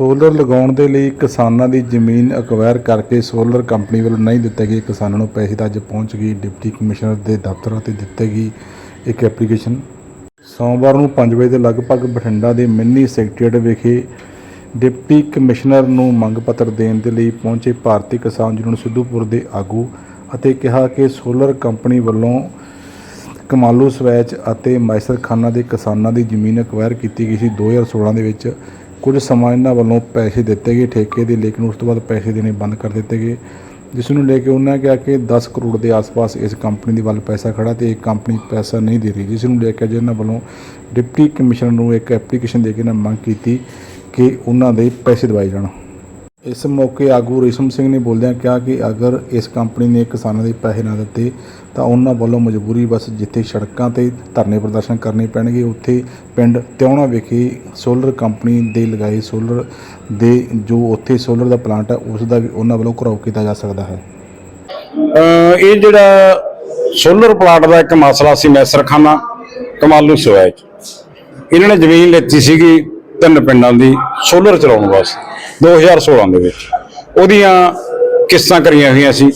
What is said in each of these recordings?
Solar ਲਗਾਉਣ ਦੇ ਲਈ ਕਿਸਾਨਾਂ ਦੀ ਜ਼ਮੀਨ ਅਕਵਾਇਰ ਕਰਕੇ ਸੋਲਰ ਕੰਪਨੀ ਵੱਲੋਂ ਨਹੀਂ ਦਿੱਤੇ ਗਏ। ਕਿਸਾਨਾਂ ਨੂੰ ਪੈਸੇ ਤਾਂ ਅੱਜ ਪਹੁੰਚ ਗਈ ਡਿਪਟੀ ਕਮਿਸ਼ਨਰ ਦੇ ਦਫ਼ਤਰ ਤੇ ਦਿੱਤੇ ਗਈ ਇੱਕ ਐਪਲੀਕੇਸ਼ਨ। ਸੋਮਵਾਰ ਨੂੰ 5 ਵਜੇ ਦੇ ਲਗਭਗ ਬਠਿੰਡਾ ਦੇ ਮਿੰਨੀ ਸੈਕਟਰੀਏਟ ਵਿਖੇ ਡਿਪਟੀ ਕਮਿਸ਼ਨਰ ਨੂੰ ਮੰਗ ਪੱਤਰ ਦੇਣ ਦੇ ਲਈ ਪਹੁੰਚੇ ਭਾਰਤੀ ਕਿਸਾਨ ਯੂਨੀਅਨ ਸਿੱਧੂਪੁਰ ਦੇ ਆਗੂ ਅਤੇ ਕਿਹਾ ਕਿ ਸੋਲਰ ਕੰਪਨੀ ਵੱਲੋਂ ਕਮਾਲੂ ਸਵੈਚ ਅਤੇ ਮਾਇਸਰ ਖਾਨਾ ਦੇ ਕਿਸਾਨਾਂ ਦੀ ਜ਼ਮੀਨ ਅਕਵਾਇਰ ਕੀਤੀ ਗਈ ਸੀ। 2016 ਦੇ ਵਿੱਚ ਕੁਝ ਸਮਾਂ ਇਹਨਾਂ ਵੱਲੋਂ ਪੈਸੇ ਦਿੱਤੇ ਗਏ, ਠੇਕੇ ਦੇ ਲੇਕਿਨ ਉਸ ਤੋਂ ਬਾਅਦ ਪੈਸੇ ਦੇਣੇ ਬੰਦ ਕਰ ਦਿੱਤੇ ਗਏ। ਜਿਸ ਨੂੰ ਲੈ ਕੇ ਉਹਨਾਂ ਕਿਹਾ ਕਿ 10 ਕਰੋੜ ਦੇ ਆਸ-ਪਾਸ ਇਸ ਕੰਪਨੀ ਦੇ ਵੱਲ ਪੈਸਾ ਖੜਾ ਤੇ ਇਹ ਕੰਪਨੀ ਪੈਸਾ ਨਹੀਂ ਦੇ ਰਹੀ। ਜਿਸ ਨੂੰ ਲੈ ਕੇ ਅੱਜ ਇਹਨਾਂ ਵੱਲੋਂ ਡਿਪਟੀ ਕਮਿਸ਼ਨਰ ਨੂੰ ਇੱਕ ਐਪਲੀਕੇਸ਼ਨ ਦੇ ਕੇ ਇਹਨਾਂ ਮੰਗ ਕੀਤੀ ਕਿ ਉਹਨਾਂ ਦੇ ਪੈਸੇ ਦਿਵਾਏ ਜਾਣ। ਇਸ ਮੌਕੇ ਆਗੂ ਰੇਸ਼ਮ ਸਿੰਘ ਨੇ ਬੋਲਦਿਆਂ ਕਿਹਾ ਕਿ ਅਗਰ ਇਸ ਕੰਪਨੀ ਨੇ ਕਿਸਾਨਾਂ ਦੇ ਪੈਸੇ ਨਾ ਦਿੱਤੇ, ਤਾਂ ਉਹਨਾਂ ਵੱਲੋਂ ਮਜਬੂਰੀ ਬਸ ਜਿੱਥੇ ਸੜਕਾਂ ਤੇ ਧਰਨੇ ਪ੍ਰਦਰਸ਼ਨ ਕਰਨੇ ਪੈਣਗੇ, ਉੱਥੇ ਪਿੰਡ ਤਿਉਣਾ ਵਿਖੇ ਸੋਲਰ ਕੰਪਨੀ ਦੇ ਲਗਾਏ ਸੋਲਰ ਦੇ, ਜੋ ਉੱਥੇ ਸੋਲਰ ਦਾ ਪਲਾਂਟ ਹੈ ਉਸ ਦਾ ਵੀ ਉਹਨਾਂ ਵੱਲੋਂ ਘਰਾਓ ਕੀਤਾ ਜਾ ਸਕਦਾ ਹੈ। ਇਹ ਜਿਹੜਾ ਸੋਲਰ ਪਲਾਂਟ ਦਾ ਇੱਕ ਮਸਲਾ ਸੀ, ਮੈਸਰਖਾਨਾ ਕਮਾਲੂ ਸਵੈਚ ਇਹਨਾਂ ਨੇ ਜ਼ਮੀਨ ਲੈਤੀ ਸੀਗੀ ਤਿੰਨ ਪਿੰਡਾਂ ਦੀ, ਸੋਲਰ ਚਲਾਉਣ ਵਾਸਤੇ। 2016 ਦੇ ਵਿੱਚ। ਉਹਦੀਆਂ ਕਿਸ਼ਤਾਂ ਕਰੀਆਂ ਹੋਈਆਂ ਸੀ।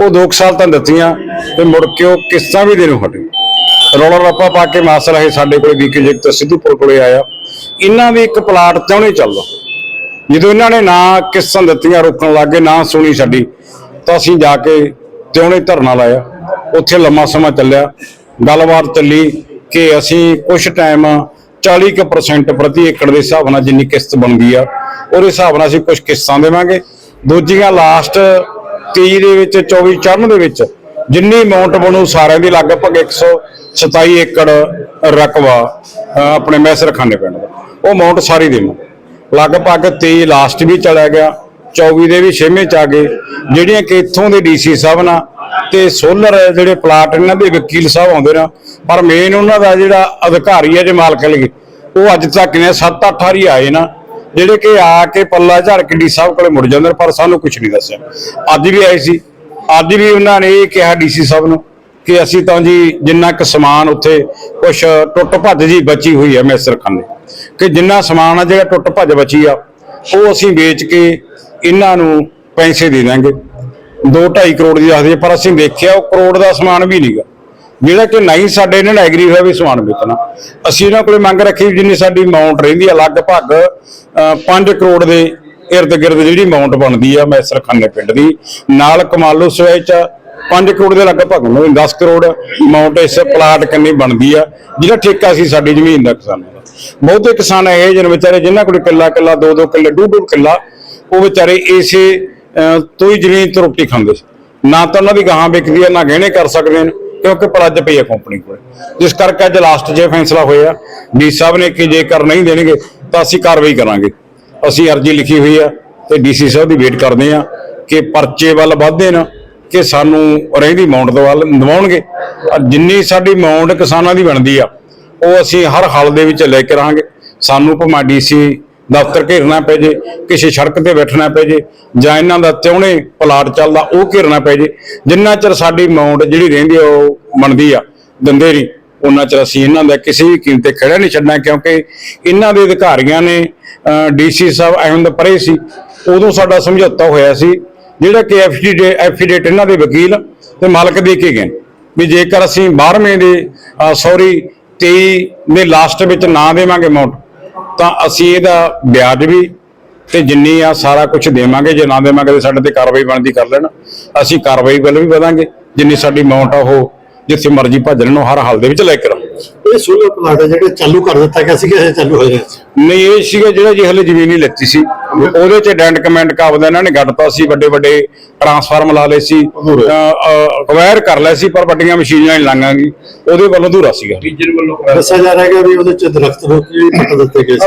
ਉਹ 2 ਸਾਲ ਤਾਂ ਦਿੱਤੀਆਂ ਤੇ ਮੁੜ ਕੇ ਉਹ ਕਿਸ਼ਤਾਂ ਵੀ ਦੇਣੋਂ ਹਟੇ ਰੌਲਾ ਰੱਪਾ ਪਾ ਕੇ ਮਸਲਾ ਇਹ ਸਾਡੇ ਕੋਲੇ ਵੀਕੇ ਜਿਕ ਸਿੱਧੂਪੁਰ ਕੋਲੇ ਆਇਆ। ਇਹਨਾਂ ਦੇ ਇੱਕ ਪਲਾਟ ਚਾਹੁੰਦੇ ਚੱਲਦਾ। ਜਦੋਂ ਇਹਨਾਂ ਨੇ ਨਾ ਕਿਸ਼ਤਾਂ ਦਿੱਤੀਆਂ ਰੋਕਣ ਲੱਗੇ ਨਾ ਸੁਣੀ ਸਾਡੀ ਤਾਂ ਅਸੀਂ ਜਾ ਕੇ ਤਿਉਣੇ ਧਰਨਾ ਲਾਇਆ। ਉੱਥੇ ਲੰਮਾ ਸਮਾਂ ਚੱਲਿਆ। ਗੱਲਬਾਤ ਚੱਲੀ ਕਿ ਅਸੀਂ ਕੁਝ ਟਾਈਮ 40% ਪ੍ਰਤੀ ਏਕੜ ਦੇ ਹਿਸਾਬ ਨਾਲ ਜਿੰਨੀ ਕਿਸ਼ਤ ਬਣਦੀ ਆ ਉਹਦੇ ਹਿਸਾਬ ਨਾਲ ਅਸੀਂ ਕੁਝ ਕਿਸ਼ਤਾਂ ਦੇਵਾਂਗੇ। ਦੂਜੀਆਂ ਲਾਸਟ 23 ਦੇ ਵਿੱਚ 24 ਚਰਨ ਦੇ ਵਿੱਚ ਜਿੰਨੀ ਅਮਾਉਂਟ ਬਣੂ ਸਾਰਿਆਂ ਦੀ ਲਗਭਗ 127 ਏਕੜ ਰਕਬਾ ਆਪਣੇ ਮੈਸਰ ਖਾਨੇ ਪਿੰਡ ਦਾ। ਉਹ ਅਮਾਉਂਟ ਸਾਰੀ ਦੇਵਾਂ ਲਗਭਗ 23 ਲਾਸਟ ਵੀ ਚਲਾ ਗਿਆ 24 ਦੇ ਵੀ ਛੇਵੇਂ ਚ ਆ ਗਏ। ਜਿਹੜੀਆਂ ਕਿ ਇੱਥੋਂ ਦੇ ਡੀਸੀ ਸਾਹਿਬ ਨਾਲ ਤੇ ਸੋਲਰ ਜਿਹੜੇ ਪਲਾਟ ਇਹਨਾਂ ਦੇ ਵਕੀਲ ਸਾਹਿਬ ਆਉਂਦੇ ਨੇ, ਪਰ ਮੇਨ ਉਹਨਾਂ ਦਾ ਜਿਹੜਾ ਅਧਿਕਾਰੀ ਹੈ ਜੇ ਮਾਲਕ ਲਈ ਉਹ ਅੱਜ ਤੱਕ ਨੇ 7-8 ਵਾਰੀ ਆਏ ਨਾ। ਜਿਹੜੇ ਕਿ ਆ ਕੇ ਪੱਲਾ ਝਾੜ ਕੇ ਡੀ ਸਾਹਿਬ ਕੋਲੇ ਮੁੜ ਜਾਂਦੇ ਨੇ, ਪਰ ਸਾਨੂੰ ਕੁਝ ਨਹੀਂ ਦੱਸਿਆ। ਅੱਜ ਵੀ ਆਏ ਸੀ। ਅੱਜ ਵੀ ਉਹਨਾਂ ਨੇ ਇਹ ਕਿਹਾ ਡੀਸੀ ਸਾਹਿਬ ਨੂੰ ਕਿ ਅਸੀਂ ਤਾਂ ਜੀ ਜਿੰਨਾ ਕੁ ਸਮਾਨ ਉੱਥੇ ਕੁਛ ਟੁੱਟ ਭੱਜ ਜੀ ਬਚੀ ਹੋਈ ਹੈ ਮੈਸਰਖਾਨੇ ਕਿ ਜਿੰਨਾ ਸਮਾਨ ਆ ਜਿਹੜਾ ਟੁੱਟ ਭੱਜ ਬਚੀ ਆ, ਉਹ ਅਸੀਂ ਵੇਚ ਕੇ ਇਹਨਾਂ ਨੂੰ ਪੈਸੇ ਦੇ ਦਾਂਗੇ 2.5 ਕਰੋੜ ਦੀ ਦੱਸਦੇ ਪਰ ਅਸੀਂ ਦੇਖਿਆ ਉਹ ਕਰੋੜ ਦਾ ਸਮਾਨ ਵੀ ਨਹੀਂਗਾ ਜਿਹੜਾ ਕਿ ਨਹੀਂ ਸਾਡੇ ਇਹਨਾਂ ਨੇ ਐਗਰੀ ਹੋਇਆ ਵੀ ਸਮਾਨ ਵੇਚਣਾ। ਅਸੀਂ ਇਹਨਾਂ ਕੋਲੇ ਮੰਗ ਰੱਖੀ ਵੀ ਜਿੰਨੀ ਸਾਡੀ ਅਮਾਉਂਟ ਰਹਿੰਦੀ ਆ, ਲਗਭਗ 5 ਕਰੋੜ ਦੇ ਇਰਦ ਗਿਰਦ ਜਿਹੜੀ ਅਮਾਉਂਟ ਬਣਦੀ ਆ ਮੈਸਰ ਖਾਨੇ ਪਿੰਡ ਦੀ। ਨਾਲ ਕਮਾਲੋ ਸਵੈਚ 5 ਕਰੋੜ ਦੇ ਲਗਭਗ ਹੋਣਗੇ 10 ਕਰੋੜ ਅਮਾਉਂਟ ਇਸ ਪਲਾਟ ਕੰਨੀ ਬਣਦੀ ਆ, ਜਿਹੜਾ ਠੇਕਾ ਸੀ ਸਾਡੀ ਜ਼ਮੀਨ ਦਾ ਕਿਸਾਨਾਂ ਦਾ। ਬਹੁਤੇ ਕਿਸਾਨ ਇਹ ਜਿਹਨ ਵਿਚਾਰੇ ਜਿਨ੍ਹਾਂ ਕੋਲ ਕਿੱਲਾ ਕਿੱਲਾ, ਦੋ ਦੋ ਕਿੱਲੇ ਡੂ ਡੂ ਕਿੱਲਾ, ਉਹ ਵਿਚਾਰੇ ਇਸੇ ਤੋਂ ਹੀ ਜ਼ਮੀਨ ਤੋਂ ਰੋਟੀ ਖਾਂਦੇ ਸੀ। ਨਾ ਤਾਂ ਉਹਨਾਂ ਦੀ ਗਾਹਾਂ ਵਿਕਦੀ ਆ, ਨਾ ਗਹਿਣੇ ਕਰ ਸਕਦੇ ਨੇ। ਕਿਉਂਕਿ ਪਲੱਜ ਪਈ ਆ ਕੰਪਨੀ ਕੋਲ। ਜਿਸ ਕਰਕੇ ਅੱਜ ਲਾਸਟ ਜੇ ਫੈਸਲਾ ਹੋਇਆ ਡੀ ਸਾਹਿਬ ਨੇ ਕਿ ਜੇਕਰ ਨਹੀਂ ਦੇਣਗੇ, ਤਾਂ ਅਸੀਂ ਕਾਰਵਾਈ ਕਰਾਂਗੇ। ਅਸੀਂ ਅਰਜ਼ੀ ਲਿਖੀ ਹੋਈ ਆ ਤੇ ਡੀਸੀ ਸਾਹਿਬ ਦੀ ਵੇਟ ਕਰਦੇ ਆ ਕਿ ਪਰਚੇ ਵੱਲ ਵਧਦੇ ਨਾ ਕਿ ਸਾਨੂੰ ਰਹਿੰਦੀ ਅਮਾਉਂਟ ਦੇ ਵੱਲ ਨਿਵਾਉਣਗੇ ਜਿੰਨੀ ਸਾਡੀ ਅਮਾਉਂਟ ਕਿਸਾਨਾਂ ਦੀ ਬਣਦੀ ਆ, ਉਹ ਅਸੀਂ ਹਰ ਹਾਲ ਦੇ ਵਿੱਚ ਲੈ ਕੇ ਰਹਾਂਗੇ। ਸਾਨੂੰ ਭਾਵੇਂ ਡੀਸੀ ਦਫ਼ਤਰ ਘੇਰਨਾ ਪੈ ਜੇ, ਕਿਸੇ ਸੜਕ ਤੇ ਬੈਠਣਾ ਪੈ ਜੇ, ਜਾਂ ਇਹਨਾਂ ਦਾ ਤਿਉਣੇ ਪਲਾਟ ਚੱਲਦਾ, ਉਹ ਘੇਰਨਾ ਪੈ ਜੇ। ਜਿੰਨਾ ਚਿਰ ਸਾਡੀ ਅਮਾਉਂਟ ਜਿਹੜੀ ਰਹਿੰਦੀ ਆ, ਉਹ ਬਣਦੀ ਆ ਦਿੰਦੇ ਨਹੀਂ ਉਹਨਾਂ ਚਿਰ ਅਸੀਂ ਇਹਨਾਂ ਦਾ ਕਿਸੇ ਵੀ ਕੀਮਤ ਤੇ ਖੜਾ ਨਹੀਂ ਛੱਡਣਾ, ਕਿਉਂਕਿ ਇਹਨਾਂ ਦੇ ਅਧਿਕਾਰੀਆਂ ਨੇ ਡੀਸੀ ਸਾਹਿਬ ਅਹਿਮਦ ਪਰੇ ਸੀ, ਉਦੋਂ ਸਾਡਾ ਸਮਝੌਤਾ ਹੋਇਆ ਸੀ, ਜਿਹੜਾ ਕਿ ਐਫਡੀ ਐਫੀਡੇਟ ਇਹਨਾਂ ਦੇ ਵਕੀਲ ਤੇ ਮਾਲਕ ਦੇ ਕੇ ਗਏ। ਵੀ ਜੇਕਰ ਅਸੀਂ 12ਵੇਂ ਦੇ ਸੌਰੀ 23 ਦੇ ਲਾਸਟ ਵਿੱਚ ਨਾ ਦੇਵਾਂਗੇ ਅਮਾਉਂਟ ਤਾਂ ਅਸੀਂ ਇਹਦਾ ਵਿਆਜ ਵੀ ਤੇ ਜਿੰਨੀ ਆ ਸਾਰਾ ਕੁਝ ਦੇਵਾਂਗੇ, ਜੇ ਨਾ ਦੇਵਾਂਗੇ ਤੇ ਸਾਡੇ ਤੇ ਕਾਰਵਾਈ ਬਣਦੀ ਕਰ ਲੈਣ। ਅਸੀਂ ਕਾਰਵਾਈ ਵੱਲ ਵੀ ਵਧਾਂਗੇ, ਜਿੰਨੀ ਸਾਡੀ ਅਮਾਉਂਟ ਆ ਉਹ ਜਿੱਥੇ ਮਰਜ਼ੀ ਭੱਜ ਲੈਣ, ਉਹ ਹਰ ਹਾਲ ਦੇ ਵਿੱਚ ਲੈ ਕੇ ਰਹਾਂਗੇ। ਇਹ ਸੋਲਰ ਪਲਾਂਟ ਹੈ ਜਿਹੜੇ ਚਾਲੂ ਕਰ ਦਿੱਤਾ ਗਿਆ ਸੀ ਕਿ ਇਹ ਚਾਲੂ ਹੋਏ ਨਹੀਂ ਇਹ ਸੀਗਾ ਜਿਹੜਾ ਜੀ ਹਲੇ ਜ਼ਮੀਨ ਹੀ ਲੈਤੀ ਸੀ। ਉਹਦੇ ਚ ਡੈਂਟ ਕਮੈਂਟ ਕਾਬਦਾ ਇਹਨਾਂ ਨੇ ਗੱਡਤਾ ਸੀ ਵੱਡੇ ਵੱਡੇ ਟਰਾਂਸਫਾਰਮ ਲਾ ਲਏ ਸੀ। ਅਕਵਾਇਰ ਕਰ ਲਿਆ ਸੀ ਪਰ ਵੱਡੀਆਂ ਮਸ਼ੀਨਾਂ ਨਹੀਂ ਲਾਂਗਾਂਗੀ ਉਹਦੇ ਵੱਲੋਂ ਅਧੂਰਾ ਸੀਗਾ। ਦੱਸਿਆ ਜਾ ਰਿਹਾ ਹੈ ਕਿ ਵੀ ਉਹਦੇ ਚ ਦਰਖਤ ਰੁੱਖ ਵੀ ਪੱਟ ਦਿੱਤੇ ਗਏ ਸੀ।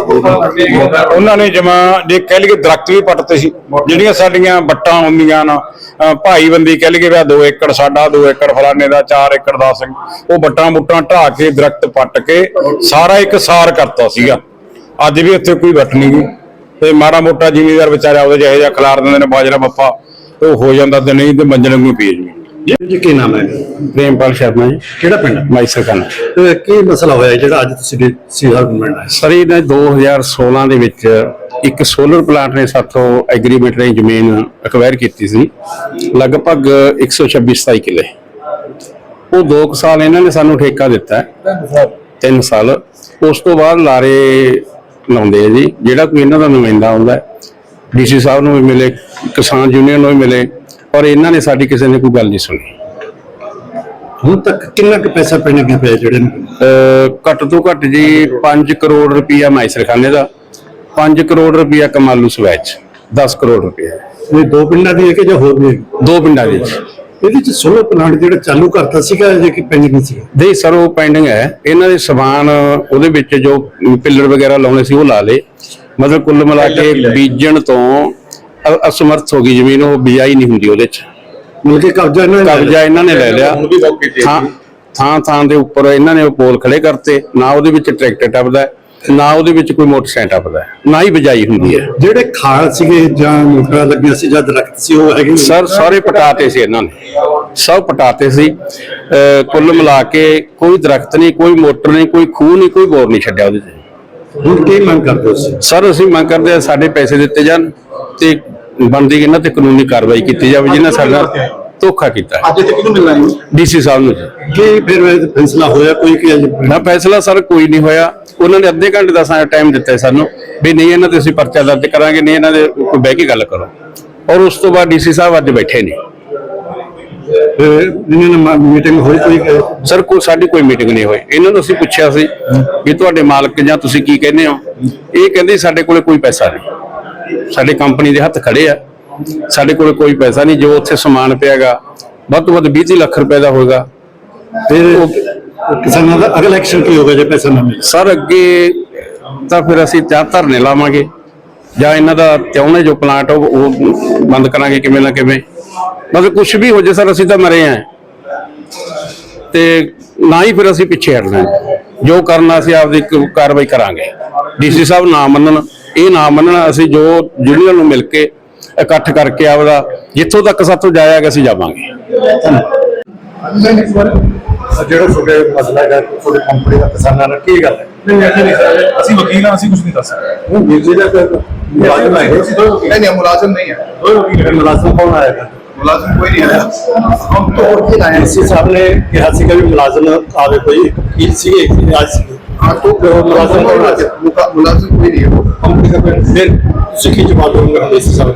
ਉਹਨਾਂ ਨੇ ਜਮਾ ਜੇ ਕਹਿ ਲਈਏ ਦਰਖਤ ਵੀ ਪੱਟਤੇ ਸੀ ਜਿਹੜੀਆਂ ਸਾਡੀਆਂ ਵੱਟਾਂ ਹੁੰਦੀਆਂ ਨਾ ਅਹ ਭਾਈਬੰਦੀ ਕਹਿ ਲਈਏ ਵੀ 2 ਏਕੜ ਸਾਡਾ 2 ਏਕੜ ਫਲਾਣੇ ਦਾ 4 ਏਕੜ ਦਾ ਸਿੰਘ ਉਹ ਵੱਟਾਂ ਬੁੱਟਾਂ ਢਾਹ ਕੇ ਦਰਖਤ ਪੱਟ ਕੇ ਸਾਰਾ ਇੱਕ ਸਾਰ ਕਰਤਾ ਸੀਗਾ। ਅੱਜ ਵੀ ਉੱਥੇ ਕੋਈ ਵੱਟ ਨਹੀਂ ਗਈ। ਤੇ ਮਾੜਾ ਮੋਟਾ ਜ਼ਿਮੀਦਾਰ ਵਿਚਾਰਾ ਉਹਦੇ ਜਿਹੇ ਜਿਹਾ ਖਿਲਾਰ ਦਿੰਦੇ ਨੇ ਬਾਜਰਾ ਬੱਪਾ ਉਹ ਹੋ ਜਾਂਦਾ ਤੇ ਨਹੀਂ ਤੇ ਮੰਜਣ ਨੂੰ ਪੀ ਜੀ ਜੀ ਕੀ ਨਾਮ ਹੈ? ਪ੍ਰੇਮਪਾਲ ਸ਼ਰਮਾ ਜੀ। ਕਿਹੜਾ ਪਿੰਡ? ਮਾਈਸਰ ਤੇ ਕੀ ਮਸਲਾ ਹੋਇਆ ਜਿਹੜਾ ਅੱਜ ਤੁਸੀਂ ਨੂੰ ਮਿਲਣਾ ਹੈ ਸਰ ਇਹਨੇ 2016 ਦੇ ਵਿੱਚ ਇੱਕ ਸੋਲਰ ਪਲਾਂਟ ਨੇ ਸਾਥੋਂ ਐਗਰੀਮੈਂਟ ਰਾਹੀਂ ਜ਼ਮੀਨ ਅਕਵਾਇਰ ਕੀਤੀ ਸੀ। ਲਗਭਗ 126 27 ਕਿੱਲੇ। ਉਹ 2 ਸਾਲ ਇਹਨਾਂ ਨੇ ਸਾਨੂੰ ਠੇਕਾ ਦਿੱਤਾ ਹੈ। 3 ਸਾਲ। ਉਸ ਤੋਂ ਬਾਅਦ ਲਾਰੇ ਲਾਉਂਦੇ ਆ ਜੀ। ਜਿਹੜਾ ਕੋਈ ਇਹਨਾਂ ਦਾ ਨੁਮਾਇੰਦਾ ਆਉਂਦਾ ਡੀਸੀ ਸਾਹਿਬ ਨੂੰ ਵੀ ਮਿਲੇ ਕਿਸਾਨ ਯੂਨੀਅਨ ਨੂੰ ਵੀ ਮਿਲੇ ਔਰ ਇਹਨਾਂ ਨੇ ਸਾਡੀ ਕਿਸੇ ਨੇ ਕੋਈ ਗੱਲ ਨਹੀਂ ਸੁਣੀ। ਹੁਣ ਤੱਕ ਕਿੰਨਾ ਕੁ ਪੈਸਾ ਪੈਣੇ ਗਿਆ ਪਿਆ ਜਿਹੜੇ ਘੱਟ ਤੋਂ ਘੱਟ ਜੀ 5 ਕਰੋੜ ਰੁਪਈਆ ਮਾਈਸਰਖਾਨੇ ਦਾ 5 ਕਰੋੜ ਰੁਪਈਆ ਕਮਾਲੂ ਸਵੈਚ 10 ਕਰੋੜ ਰੁਪਈਆ। ਇਹ ਦੋ ਪਿੰਡਾਂ ਦੀ ਹੈ ਕਿ ਜਾਂ ਹੋਰ ਵੀ? ਦੋ ਪਿੰਡਾਂ ਦੇ ਇਹਦੇ ਚ ਸੋਲਰ ਪਲਾਂਟ ਜਿਹੜਾ ਚਾਲੂ ਕਰਤਾ ਸੀਗਾ ਜੇ ਕਿ ਪੈਂਡਿੰਗ ਸੀਗਾ? ਦੇ ਸਰ ਉਹ ਪੈਂਡਿੰਗ ਹੈ। ਇਹਨਾਂ ਦੇ ਸਮਾਨ ਉਹਦੇ ਵਿੱਚ ਜੋ ਪਿੱਲਰ ਵਗੈਰਾ ਲਾਉਣੇ ਸੀ ਉਹ ਲਾ ਲੇ ਮਤਲਬ ਕੁੱਲ ਮਿਲਾ ਕੇ ਬੀਜਣ ਤੋਂ ਅਸਮਰਥ ਹੋ ਗਈ ਜ਼ਮੀਨ ਉਹ ਬਿਜਾਈ ਨਹੀਂ ਹੁੰਦੀ ਉਹਦੇ ਚ। ਮਿਲ ਕੇ ਕਬਜ਼ਾ ਇਹਨਾਂ ਨੇ ਕਬਜ਼ਾ ਇਹਨਾਂ ਨੇ ਲੈ ਲਿਆ। ਥਾਂ ਥਾਂ ਥਾਂ ਦੇ ਉੱਪਰ ਇਹਨਾਂ ਨੇ ਉਹ ਪੋਲ ਖੜੇ ਕਰਤੇ। ਨਾ ਉਹਦੇ ਵਿੱਚ ਟਰੈਕਟਰ ਟੱਪਦਾ ਨਾ ਉਹਦੇ ਵਿੱਚ ਕੋਈ ਮੋਟਰਸਾਈਕਲ ਟੱਪਦਾ ਹੈ, ਨਾ ਹੀ ਬਿਜਾਈ ਹੁੰਦੀ ਹੈ। ਜਿਹੜੇ ਖਾਲ ਸੀਗੇ ਜਾਂ ਮੋਟਰਾਂ ਲੱਗੀਆਂ ਸੀ ਜਾਂ ਦਰਖਤ ਸੀ ਉਹ ਹੈਗੇ? ਸਰ ਸਾਰੇ ਪਟਾਤੇ ਸੀ ਇਹਨਾਂ ਨੇ। ਸਭ ਪਟਾਤੇ ਸੀ। ਕੁੱਲ ਮਿਲਾ ਕੇ ਕੋਈ ਦਰਖਤ ਨਹੀਂ ਕੋਈ ਮੋਟਰ ਨਹੀਂ ਕੋਈ ਖੂਹ ਨਹੀਂ ਕੋਈ ਬੋਰ ਨਹੀਂ ਛੱਡਿਆ ਉਹਦੇ 'ਚ ਹੁਣ ਕੀ ਮੰਗ ਕਰਦੇ ਹੋ ਸਰ ਅਸੀਂ ਮੰਗ ਕਰਦੇ ਹਾਂ ਸਾਡੇ ਪੈਸੇ ਦਿੱਤੇ ਜਾਣ ਤੇ ਬਣਦੀ ਇਹਨਾਂ ਤੇ ਕਾਨੂੰਨੀ ਕਾਰਵਾਈ ਕੀਤੀ ਜਾਵੇ ਜਿਨ੍ਹਾਂ ਸਾਡਾ ਧੋਖਾ ਕੀਤਾ ਅੱਜ ਤੇ ਕਿਹਨੂੰ ਮਿਲਣਾ ਹੈ ਡੀਸੀ ਸਾਹਿਬ ਨੂੰ ਜੀ। ਕੀ ਫਿਰ ਇਹ ਫੈਸਲਾ ਹੋਇਆ ਕੋਈ ਕਿ ਅਜੇ ਨਾ ਫੈਸਲਾ ਸਰ ਕੋਈ ਨਹੀਂ ਹੋਇਆ। ਉਹਨਾਂ ਨੇ ਅੱਧੇ ਘੰਟੇ ਦਾ ਟਾਈਮ ਦਿੱਤਾ ਹੈ ਸਾਨੂੰ ਵੀ ਨਹੀਂ ਇਹਨਾਂ ਤੇ ਅਸੀਂ ਪਰਚਾ ਦਰਜ ਕਰਾਂਗੇ ਨਹੀਂ ਇਹਨਾਂ ਦੇ ਕੋਈ ਬਹਿ ਕੇ ਗੱਲ ਕਰੋ। ਔਰ ਉਸ ਤੋਂ ਬਾਅਦ ਡੀਸੀ ਸਾਹਿਬ ਅੱਜ ਬੈਠੇ ਨੇ। ਨਾਲ ਮੀਟਿੰਗ ਹੋਈ ਕੋਈ ਕਿ ਸਰ ਕੋਈ ਸਾਡੀ ਕੋਈ ਮੀਟਿੰਗ ਨਹੀਂ ਹੋਈ। ਇਹਨਾਂ ਨੂੰ ਅਸੀਂ ਪੁੱਛਿਆ ਸੀ ਵੀ ਤੁਹਾਡੇ ਮਾਲਕ ਜਾਂ ਤੁਸੀਂ ਕੀ ਕਹਿੰਦੇ ਹੋ? ਇਹ ਕਹਿੰਦੇ ਸਾਡੇ ਕੋਲੇ ਕੋਈ ਪੈਸਾ ਨਹੀਂ। ਸਾਡੇ ਕੰਪਨੀ ਦੇ ਹੱਥ ਖੜੇ ਆ। ਸਾਡੇ ਕੋਲੇ ਕੋਈ ਪੈਸਾ ਨਹੀਂ ਜੋ ਉੱਥੇ ਸਮਾਨ ਪਿਆਗਾ ਵੱਧ ਤੋਂ ਵੱਧ 20 ਲੱਖ ਰੁਪਏ ਦਾ ਹੋਏਗਾ। ਫਿਰ ਕਿਸਾਨਾਂ ਦਾ ਅਗਲਾ ਐਕਸ਼ਨ ਕੀ ਹੋਗਾ ਜੇ ਪੈਸਾ ਨਾ ਮਿਲੇ? ਸਰ ਅੱਗੇ ਤਾਂ ਫਿਰ ਅਸੀਂ ਚਾਹ ਧਰਨੇ ਲਾਵਾਂਗੇ। ਜਾਂ ਇਹਨਾਂ ਦਾ ਤਿਉਣੇ ਜੋ ਪਲਾਂਟ ਉਹ ਬੰਦ ਕਰਾਂਗੇ ਕਿਵੇਂ ਨਾ ਕਿਵੇਂ। ਮਤਲਬ ਕੁਝ ਵੀ ਹੋ ਜੇ ਸਰ ਅਸੀਂ ਤਾਂ ਮਰੇ ਆਂ। ਤੇ ਨਾ ਹੀ ਫਿਰ ਅਸੀਂ ਪਿੱਛੇ ਹਟਣਾ। ਜੋ ਕਰਨਾ ਅਸੀਂ ਆਪਦੀ ਕਾਰਵਾਈ ਕਰਾਂਗੇ। ਡੀਸੀ ਸਾਹਿਬ ਨਾ ਮੰਨਣ ਇਹ ਨਾ ਮੰਨਣ ਅਸੀਂ ਜੋ ਯੂਨੀਅਨ ਨੂੰ ਮਿਲ ਕੇ ਇਕੱਠ ਕਰਕੇ ਆਪਦਾ ਜਿੱਥੋਂ ਤੱਕ ਸਾਥੋਂ ਜਾਇਆ ਗਿਆ ਅਸੀਂ ਜਾਵਾਂਗੇ। ਜਿਹੜਾ ਤੁਹਾਡੇ ਮਸਲਾ ਹੈ ਤੁਹਾਡੀ ਕੰਪਨੀ ਦਾ ਕਿਸਾਨਾਂ ਨਾਲ ਕੀ ਗੱਲ ਹੈ? ਨਹੀਂ ਨਹੀਂ ਨਹੀਂ ਸਰ ਅਸੀਂ ਵਕੀਲ ਹਾਂ ਅਸੀਂ ਕੁਝ ਨਹੀਂ ਦੱਸ ਸਕਦੇ। ਉਹ ਬਿਜਲੀ ਦਾ ਕੋਈ ਮੁਲਾਜ਼ਮ ਹੈ। ਨਹੀਂ ਨਹੀਂ ਮੁਲਾਜ਼ਮ ਨਹੀਂ ਹੈ। ਕੋਈ ਵਕੀਲ ਮੁਲਾਜ਼ਮ ਕੌਣ ਆਏਗਾ? ਮੁਲਾਜ਼ਮ ਕੋਈ ਨਹੀਂ ਹੈ ਐਨਸੀ ਸਾਹਿਬ ਨੇ ਕਿਹਾ ਸੀ ਕਿ ਵੀ ਮੁਲਾਜ਼ਮ ਆਵੇ ਕੋਈ ਵਕੀਲ ਸੀਗੇ ਅੱਜ ਹਾਂ ਤੋਂ ਮੁਲਾਜ਼ਮ ਕੌਣ ਆਏਗਾ ਮੁਲਾਜ਼ਮ ਕੋਈ ਨਹੀਂ ਹੈ। ਕੰਪਨੀ ਦਾ ਕੋਈ ਫਿਰ ਕੀ ਜਵਾਬ ਸਾਹਿਬ?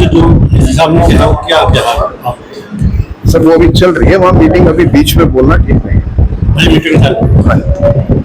आज जो सामने से हो क्या क्या सर वो अभी चल रही है वहाँ मीटिंग अभी बीच में बोलना ठीक नहीं है मीटिंग